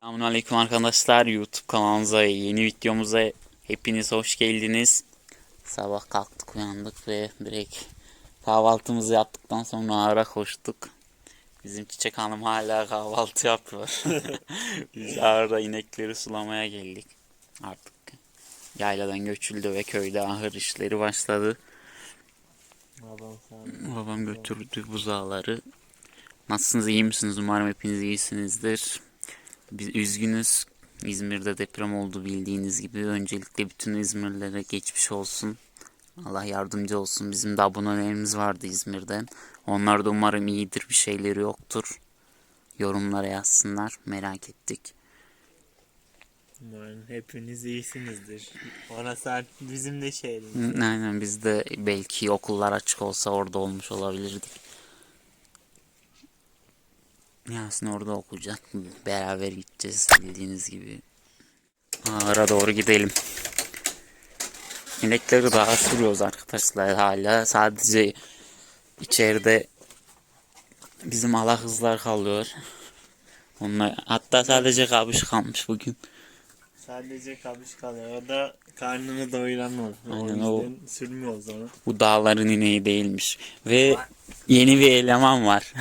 Selamünaleyküm arkadaşlar YouTube kanalımıza yeni videomuza hepiniz hoş geldiniz. Sabah kalktık uyandık ve direkt kahvaltımızı yaptıktan sonra ara koştuk. Bizim Çiçek Hanım hala kahvaltı yapıyor. Biz arada inekleri sulamaya geldik. Artık yayladan göçüldü ve köyde ahır işleri başladı. Babam. Babam götürdü buzağları. Nasılsınız iyi misiniz? Umarım hepiniz iyisinizdir. Biz üzgünüz. İzmir'de deprem oldu bildiğiniz gibi. Öncelikle bütün İzmirlilere geçmiş olsun. Allah yardımcı olsun. Bizim de abonelerimiz vardı İzmir'den. Onlar da umarım iyidir bir şeyleri yoktur. Yorumlara yazsınlar. Merak ettik. Umarım hepiniz iyisinizdir. Ona saat bizim de şeyimiz. Aynen biz de belki okullar açık olsa orada olmuş olabilirdik. Yasin orada okuyacak. Beraber gideceğiz bildiğiniz gibi. Ağara doğru gidelim. İnekleri daha sürüyoruz arkadaşlar hala. Sadece içeride bizim ala kızlar kalıyor. Onlar hatta sadece kabuş kalmış bugün. Sadece kamış kalıyor. O da karnını doyuran olur. Aynen, o o- sürmüyoruz onu. Bu dağların ineği değilmiş. Ve yeni bir eleman var.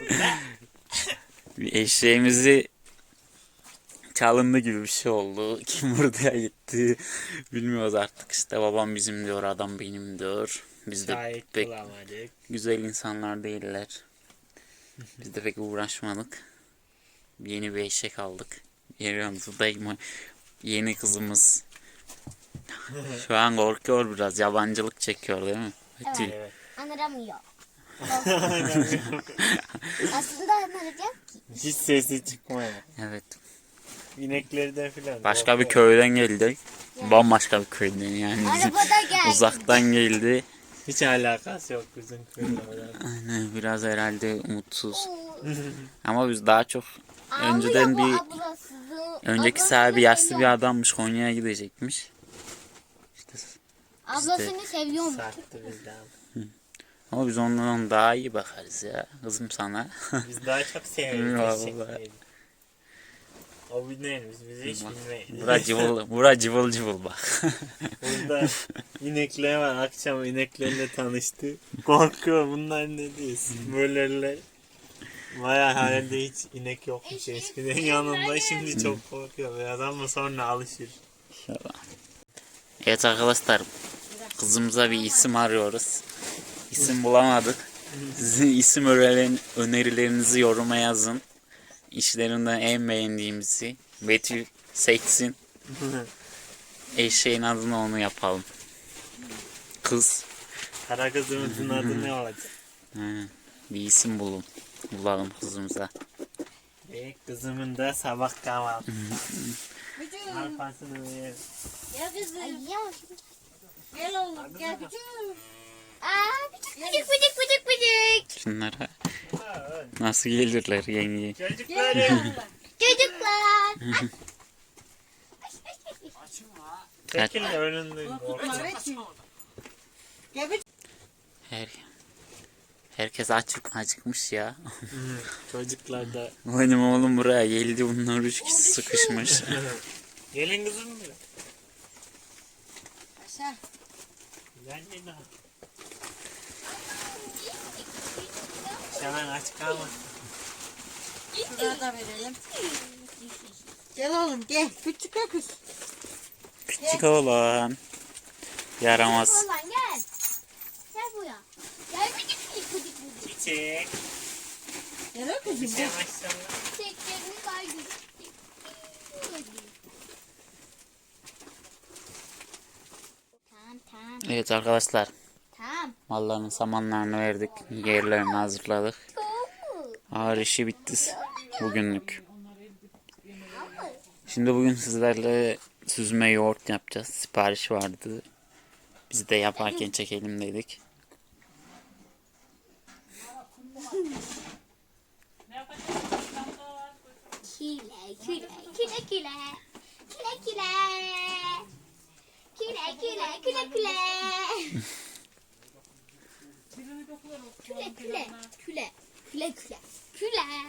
bir eşeğimizi çalındı gibi bir şey oldu. Kim buraya gitti bilmiyoruz artık. İşte babam bizim diyor, adam benim diyor. Biz de Şahit pek bulamadık. güzel insanlar değiller. Biz de pek uğraşmadık. Yeni bir eşek aldık. Yanımızda yeni kızımız. Şu an korkuyor biraz. Yabancılık çekiyor değil mi? Betül. Evet. Anıramıyor. Aslında anıracağım. Hiç sesi çıkmıyor. Evet. İneklerden filan. Başka bir köyden geldi. Bambaşka bir köyden yani. Bizim Arabada geldi. uzaktan geldi. Hiç alakası yok bizim köylerle. Aynen biraz herhalde umutsuz. Ama biz daha çok önceden bir önceki sahibi yaşlı bir adammış Konya'ya gidecekmiş. İşte Ablasını seviyorum. Sarktı bizden. ama biz ondan daha iyi bakarız ya. Kızım sana. Biz daha çok severiz. Vallahi. eşekleri. O bilmeyiz. Biz bizi hiç bilmeyiz. bura cıvıl, bura cıvıl cıvıl bak. Burada inekler var. Akşam ineklerle tanıştı. Korkuyor. Bunlar ne diyorsun? Böyleler. Baya hayalde hiç inek yokmuş eskiden yanında. Şimdi çok korkuyor. Adam da sonra alışır. Evet arkadaşlar kızımıza bir isim arıyoruz. İsim bulamadık. Sizin isim önerilerinizi yoruma yazın. İşlerinden en beğendiğimizi Betül seçsin. Eşeğin adını onu yapalım. Kız. Kara kızımızın adı ne olacak? He, bir isim bulun. Bulalım kızımıza. Ve kızımın da sabah kahvaltı. Arpasını ver. Ya kızım. Gel oğlum gel. Aa bıcık bıcık bıcık bıcık bıcık. Şunlara nasıl gelirler yenge. Çocuklarım. Çocuklar. Çekil de. Her, herkes açık acıkmış ya. Çocuklar da. Benim oğlum buraya geldi bunlar üç kişi sıkışmış. Gelin kızım mı? Aşağı. Gel gel. Hemen aç kalma. Şuraya da verelim. Gel oğlum gel. Küçük öküz. Küçük oğlan. Yaramaz. Oğlan gel. Gel buraya. Gel bıcık bıcık bıcık bıcık. Çiçek. Gel öküzüm maşallah. Tamam tamam Evet arkadaşlar. Malların samanlarını verdik. Yerlerini hazırladık. Ağır işi bitti bugünlük. Şimdi bugün sizlerle süzme yoğurt yapacağız. Sipariş vardı. Biz de yaparken çekelim dedik. Kile kile kile kile kile kile kile kile kile kile küle küle küle. Küle küle küle. Küle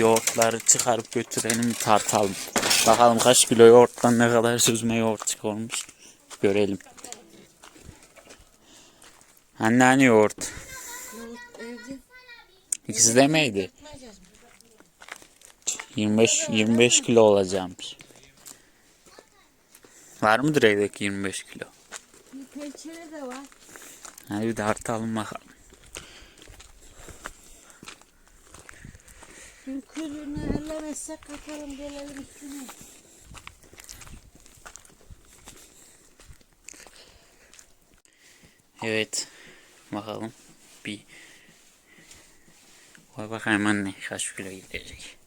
yoğurtları çıkarıp götürelim tartalım. Bakalım kaç kilo yoğurttan ne kadar süzme yoğurt çıkıyormuş. Görelim. Anne hani yoğurt? İkisi de miydi? Yapmayacağız mı? 25 25 kilo olacakmış. Var mıdır evdeki 25 kilo? Bir peçete de var. Hadi bir tartalım bakalım. Bir kürünü ellemezsek katalım gelelim üstüne. Evet. Bakalım. Bir Koy bakayım anne kaç kilo gidecek.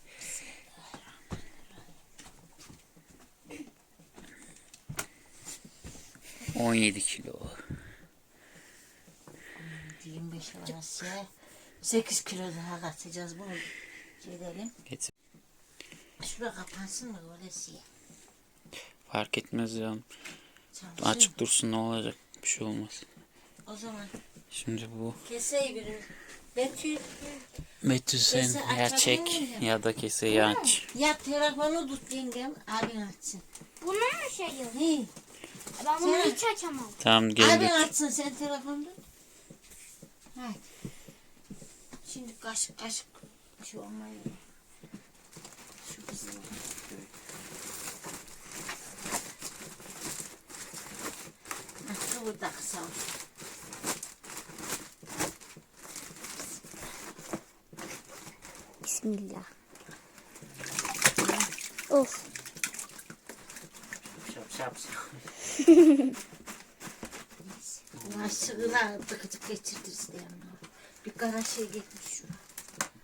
On yedi kilo. 25 arası. 8 kilo daha katacağız bunu. Gidelim. Getir. Şurada kapansın mı orası? Fark etmez ya. Çalışıyor. Açık dursun ne olacak? Bir şey olmaz. O zaman Şimdi bu keseyi bir Betül Betül sen ya çek ya da keseyi aç. ya telefonu tut yengem abin açsın. Bunu mu şey yok? He. Ben bunu Sen- hiç açamam. Tamam geldik. açsın sen tut. Haydi. Şimdi kaşık kaşık şu olmayı. Şu kızım. Ah, Kıvırdak sağ ol. Bismillah. Of. Aşığına tıkıcık geçirtirsin yanına. Bir kara şey gitmiş şuna.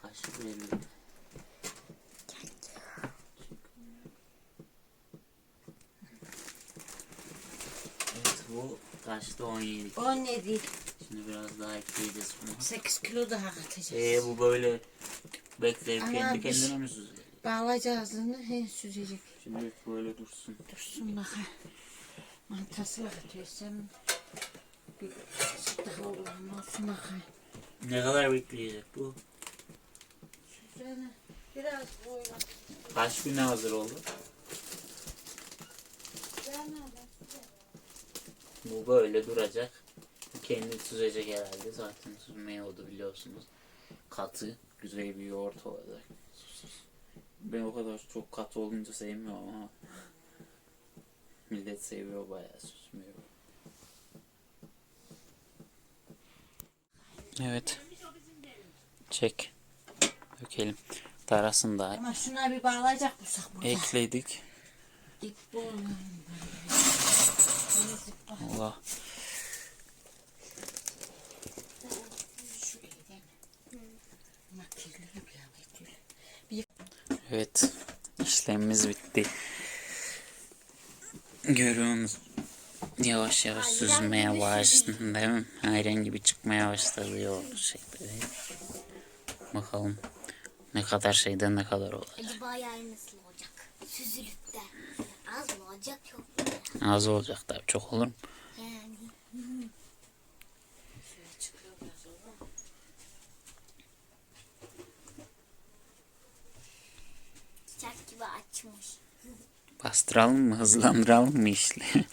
Kaşık verelim. Evet bu kaçtı 17. O ne değil? Şimdi biraz daha ekleyeceğiz bunu. 8 kilo daha katacağız. Ee bu böyle bekleyip Ana, kendi bir- kendine mi süzüyor? Bağlayacağız ağzını he süzecek. Şimdi böyle dursun. Dursun bak ha. Mantasıyla katıyorsam bir süt daha olur olsun bak ha. Ne kadar bekleyecek bu? Üzerine biraz koyalım. Kaç güne hazır oldu? Bu böyle duracak. Bu kendi süzecek herhalde. Zaten süzmeye oldu biliyorsunuz. Katı, güzel bir yoğurt olacak. Ben o kadar çok katı olunca sevmiyorum ama millet seviyor bayağı süzmüyor. Evet. Çek. Dökelim. Darasını da Ama şuna bir bağlayacak bulsak burada. ekledik. Bu. Allah. Şu elden. Makyajlı bir Betül. Evet. işlemimiz bitti. Görüyorsunuz. Yavaş yavaş süzmeye başladı değil mi? Ayran gibi çıkmaya başladı yoğurt şekli. Bakalım ne kadar şeyden ne kadar olacak. Acaba yani nasıl olacak? Süzülüp de az mı olacak çok mu? Az olacak tabii çok olur mu? Yani. Çiçek gibi açmış. Bastıralım mı hızlandıralım mı işle?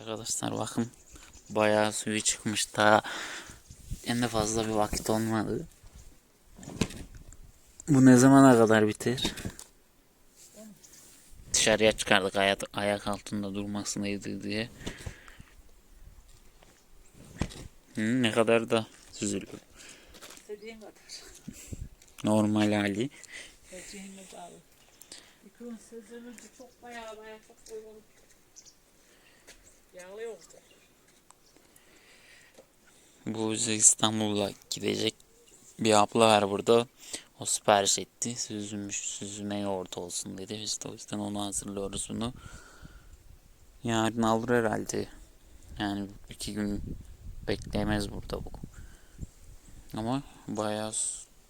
Arkadaşlar bakın bayağı suyu çıkmış daha en de fazla bir vakit olmadı. Bu ne zamana kadar biter? Dışarıya çıkardık ayak, ayak altında durmasınaydı diye. Hı, ne kadar da süzülüyor. İstediğin kadar. Normal hali. Bağlı. Bir gün süzülünce çok bayağı bayağı çok koyulur. Yağlı yoktu. Bu İstanbul'a gidecek bir abla var burada. O sipariş etti. Süzülmüş süzme yoğurt olsun dedi. Biz de o yüzden onu hazırlıyoruz bunu. Yarın alır herhalde. Yani iki gün bekleyemez burada bu. Ama bayağı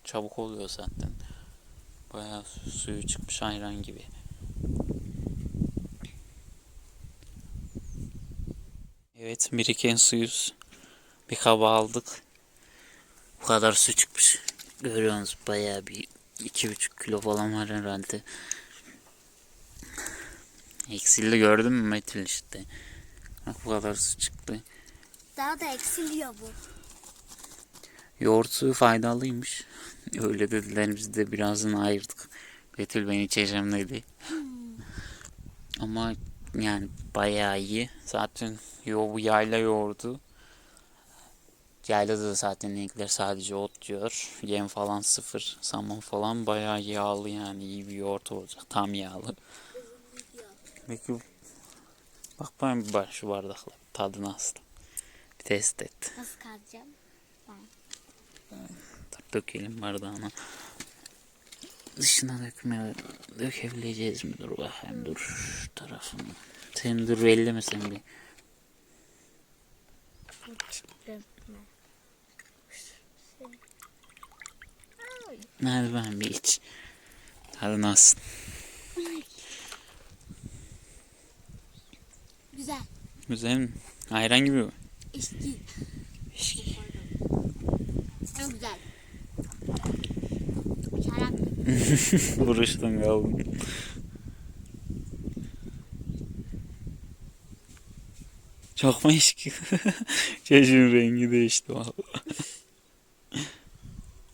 çabuk oluyor zaten. Bayağı su- suyu çıkmış ayran gibi. Evet biriken suyuz. Bir kaba aldık. Bu kadar su çıkmış. Görüyorsunuz bayağı bir iki buçuk kilo falan var herhalde. Eksildi gördün mü Metin işte. Bak bu kadar su çıktı. Daha da eksiliyor bu. Yoğurt suyu faydalıymış. Öyle dediler biz de birazını ayırdık. Betül ben içeceğim dedi. Ama yani bayağı iyi. Zaten yo bu yayla yoğurdu. Yaylada da zaten inekler sadece ot yiyor. Yem falan sıfır. Saman falan bayağı yağlı yani iyi bir yoğurt olacak. Tam yağlı. Peki bak ben bir bak şu bardakla tadı nasıl? Bir test et. Nasıl kalacağım? Dökelim bardağına. Dışına dökme, dökebileceğiz mi? Dur bakayım dur tarafını. Sen dur belli mi sen bir? Hadi ben bir iç. Hadi nasıl? Güzel. Güzel mi? Ayran gibi mi? İçki. İşki. Çok güzel. Şarap. Vuruştun. Çok mu eşki? Çocuğun rengi değişti valla.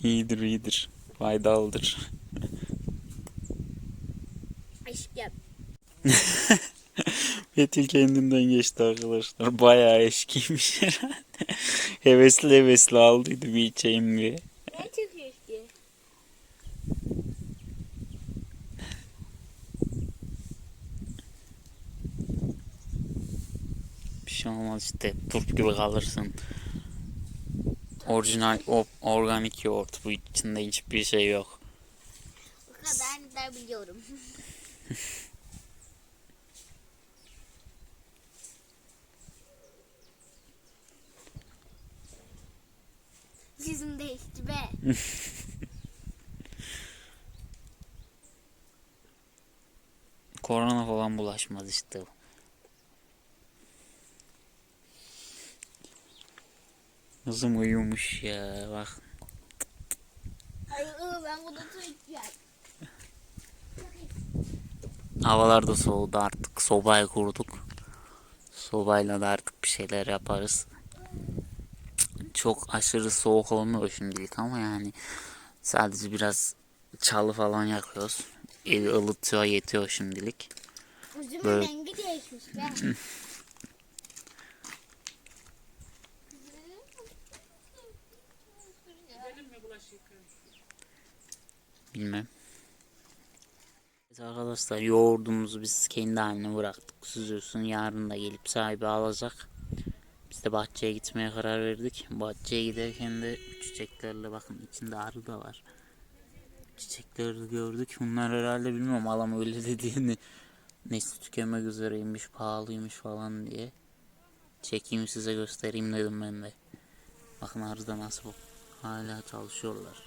iyidir iyidir. Faydalıdır. İçki. Betül kendinden geçti arkadaşlar. Bayağı eşkiymiş herhalde. hevesli hevesli aldıydı bir içeyim diye. Ne çıkıyor içki? Bir şey olmaz işte. Turp gibi kalırsın. Orijinal, o, organik yoğurt. Bu içinde hiçbir şey yok. Bu kadar da biliyorum. Yüzüm değişti be. Korona falan bulaşmaz işte. Kızım uyumuş ya bak. Ay ben su içeceğim. Havalar da soğudu artık. Sobayı kurduk. Sobayla da artık bir şeyler yaparız. Çok aşırı soğuk olmuyor şimdilik ama yani sadece biraz çalı falan yakıyoruz. Evi ılıtıyor yetiyor şimdilik. Yüzümün Böyle- rengi değişmiş be. Bilmem. Evet arkadaşlar yoğurdumuzu biz kendi haline bıraktık. Süzülsün yarın da gelip sahibi alacak. Biz de bahçeye gitmeye karar verdik. Bahçeye giderken de çiçeklerle bakın içinde arı da var. Çiçekleri gördük. Bunlar herhalde bilmiyorum alam öyle dediğini. Nesli tükenmek üzereymiş, pahalıymış falan diye. Çekeyim size göstereyim dedim ben de. Bakın arı da nasıl hala çalışıyorlar.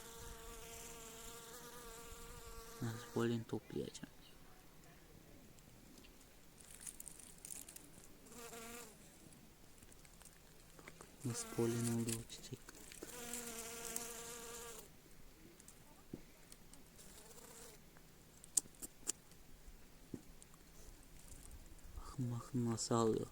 Nasıl polen toplayacağım. Nasıl polen oldu o çiçek. Bakın bakın nasıl alıyor.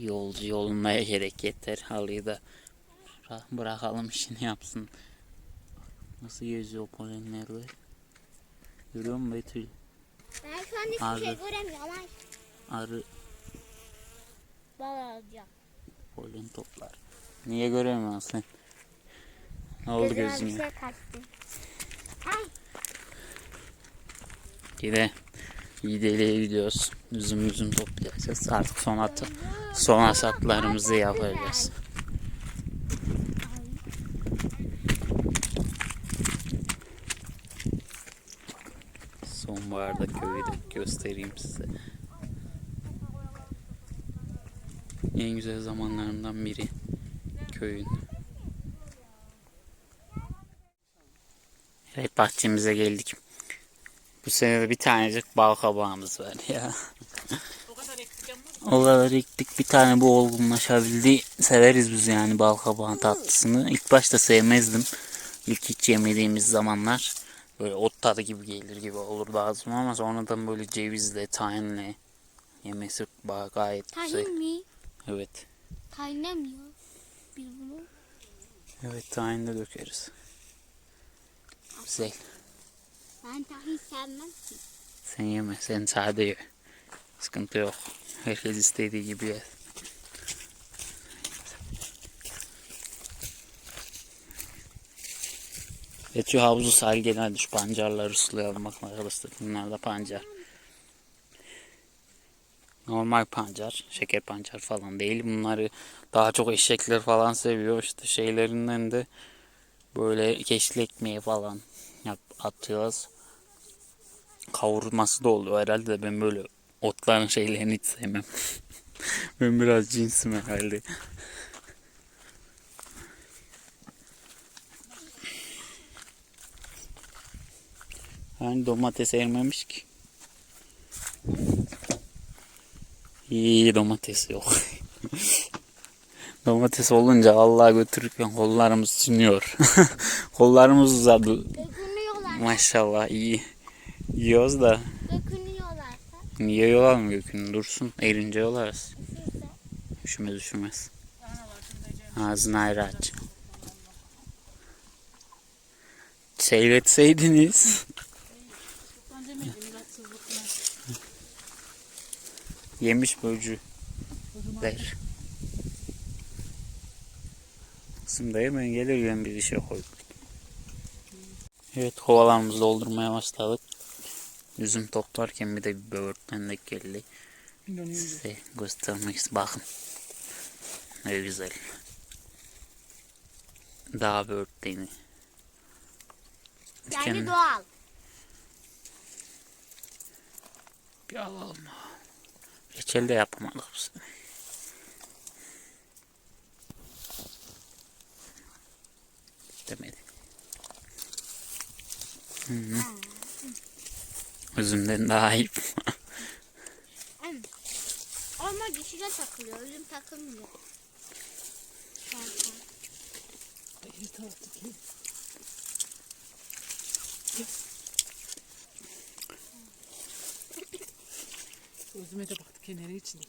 Yolcu yolunmaya gerek yeter. Halıyı da bıra- bırakalım işini yapsın. Nasıl geziyor polenlerle? Görüyor musun Betül? Ben şu an hiçbir Arı. şey göremiyorum. Arı bal alacağım. polen toplar. Niye göremiyorsun sen? Ne oldu Gözüme gözüne? bir şey kaçtı. Ay Gide. İdeli'ye gidiyoruz. Üzüm üzüm toplayacağız. Artık son atı, son hasatlarımızı yapacağız. Göstereyim size. En güzel zamanlarından biri köyün. Evet bahçemize geldik. Bu sene de bir tanecik bal kabağımız var ya. O kadar ektik bir tane bu olgunlaşabildi. Severiz biz yani bal kabağın tatlısını. İlk başta sevmezdim. İlk hiç yemediğimiz zamanlar. Böyle ot tadı gibi gelir gibi olurdu ağzıma ama sonradan böyle cevizle, tahinle yemesi gayet güzel. Tahin mi? Evet. Tahinle mi ya? Biz bunu Evet tahin de dökeriz. Güzel. ben tahin sevmem ki. Sen yeme. Sen sade ye. Sıkıntı yok. Herkes istediği gibi ye. Şu havuzu sahil genelde şu pancarları sulayalım bakın arkadaşlar. Bunlar da pancar. Normal pancar. Şeker pancar falan değil. Bunları daha çok eşekler falan seviyor. İşte şeylerinden de böyle keşli ekmeği falan yap, atıyoruz kavurması da oluyor herhalde de ben böyle otların şeylerini hiç sevmem. ben biraz cinsim herhalde. Hani domates ermemiş ki. İyi domates yok. domates olunca Allah götürürken kollarımız sünüyor. kollarımız uzadı. Dökünüyorlar. Maşallah iyi. Yiyoruz da. Niye yolalım gökünü dursun erince yolarız. Üşümez üşümez. Ağzını ayrı aç. Seyretseydiniz. Yemiş bölcü der. Kızım da hemen gelir ben bir işe koy. Evet kovalarımızı doldurmaya başladık. Üzüm toplarken bir de bir böğürtlen de geldi. Size göstermek istedim. Bakın. Ne güzel. Dağ böğürtleni. Yani doğal. Bir alalım. Reçel de yapamadık bu sene. Demedi. Hı -hı. Üzümden daha iyi. Ama dişine takılıyor. Üzüm takılmıyor. Gözüme de baktı kenarı için.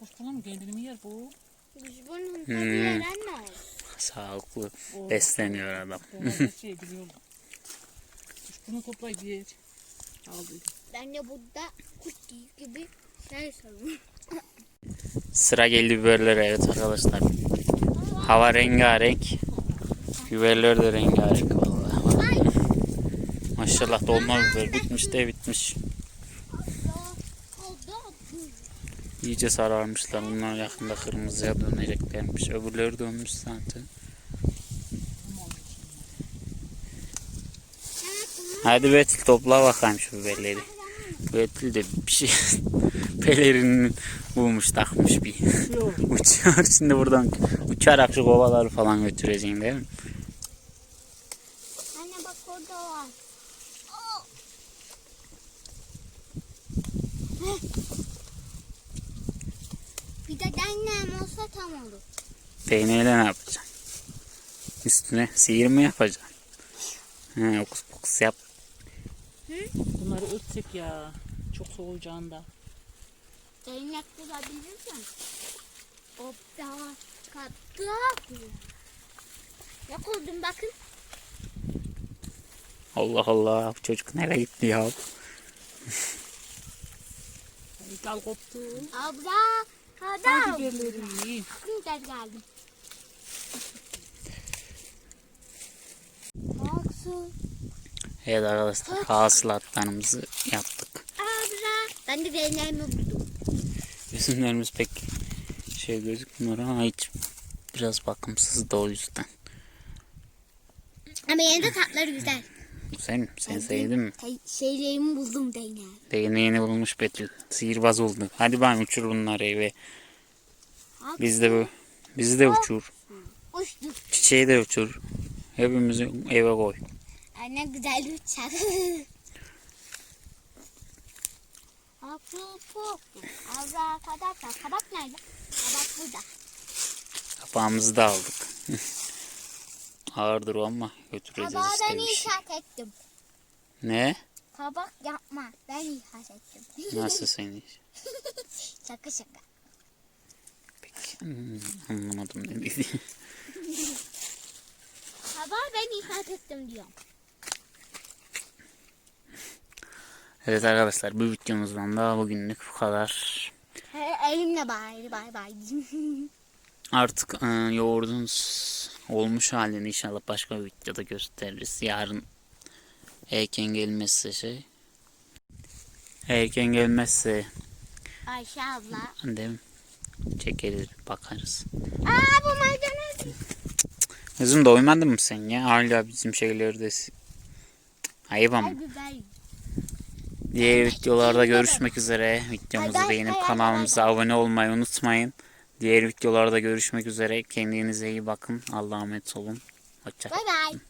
Koştuna mı kendini mi yer bu? Hmm. tadı öğrenmez. Sağlıklı O- besleniyor adam. Doğal şey biliyorum. Bunu toplayıp yer. Aldı. Ben de burada kuş gibi şey sanırım. Sıra geldi biberlere evet arkadaşlar. Hava rengarenk. Biberler de rengarenk. Maşallah dolma biber bitmiş de bitmiş. İyice sararmışlar. Bunlar yakında kırmızıya döneceklermiş. Öbürleri dönmüş zaten. Hadi Betül topla bakayım şu biberleri. Betül de bir şey pelerini bulmuş takmış bir. Uçuyor şimdi buradan uçarak şu kovaları falan götüreceksin değil mi? Anne bak orada var. Bir de dennem olsa tam olur. Peynirle ne yapacaksın? Üstüne sihir mi yapacaksın? He, okus pokus yap. Bunları örtsek ya. Çok soğuyacağında. Zeynep bulabilirsin. Hoppa kaptı. Ne koydum bakın. Allah Allah bu çocuk nereye gitti ya? Dal koptu. Abla. Hadi. biberleri iyi. Güzel geldim. Bak su. Evet arkadaşlar hasılatlarımızı yaptık. Abla. Ben de beğenlerimi buldum. Üzümlerimiz pek şey gözükmüyor ama hiç biraz bakımsız da o yüzden. Ama yine de tatları güzel. Sen, sen sevdin mi? Şey- Şeylerimi buldum değneği. Değneğini yeni bulmuş Betül. Sihirbaz oldu. Hadi ben uçur bunları eve. Biz de bu. Bizi de uçur. Uçtu. Çiçeği de uçur. Hepimizi eve koy. Anne güzel uçar. Abla kadar kabak nerede? Kabak burada. Kapağımızı da aldık. Ağırdır o ama götüreceğiz Kabağı işte ben icat ettim. Ne? Kabak yapma. Ben icat ettim. Nasıl seni? şaka şaka. Peki. Hmm, anlamadım ne dedi. Kabağı ben icat ettim diyorum. Evet arkadaşlar bu videomuzdan da bugünlük bu kadar. Elimle bay bay bay. Artık e, yoğurdun s- olmuş halini inşallah başka bir videoda gösteririz. Yarın erken gelmezse şey. Erken gelmezse Ayşe abla. annem çekeriz bakarız. Aa bu maydanoz. Kızım doymadın mı sen ya? Hala bizim şeylerdesin. Ayıp ama. Ay biber. Diğer videolarda görüşmek üzere. Videomuzu beğenip kanalımıza abone olmayı unutmayın. Diğer videolarda görüşmek üzere. Kendinize iyi bakın. Allah'a emanet olun. Hoşça Bay bay.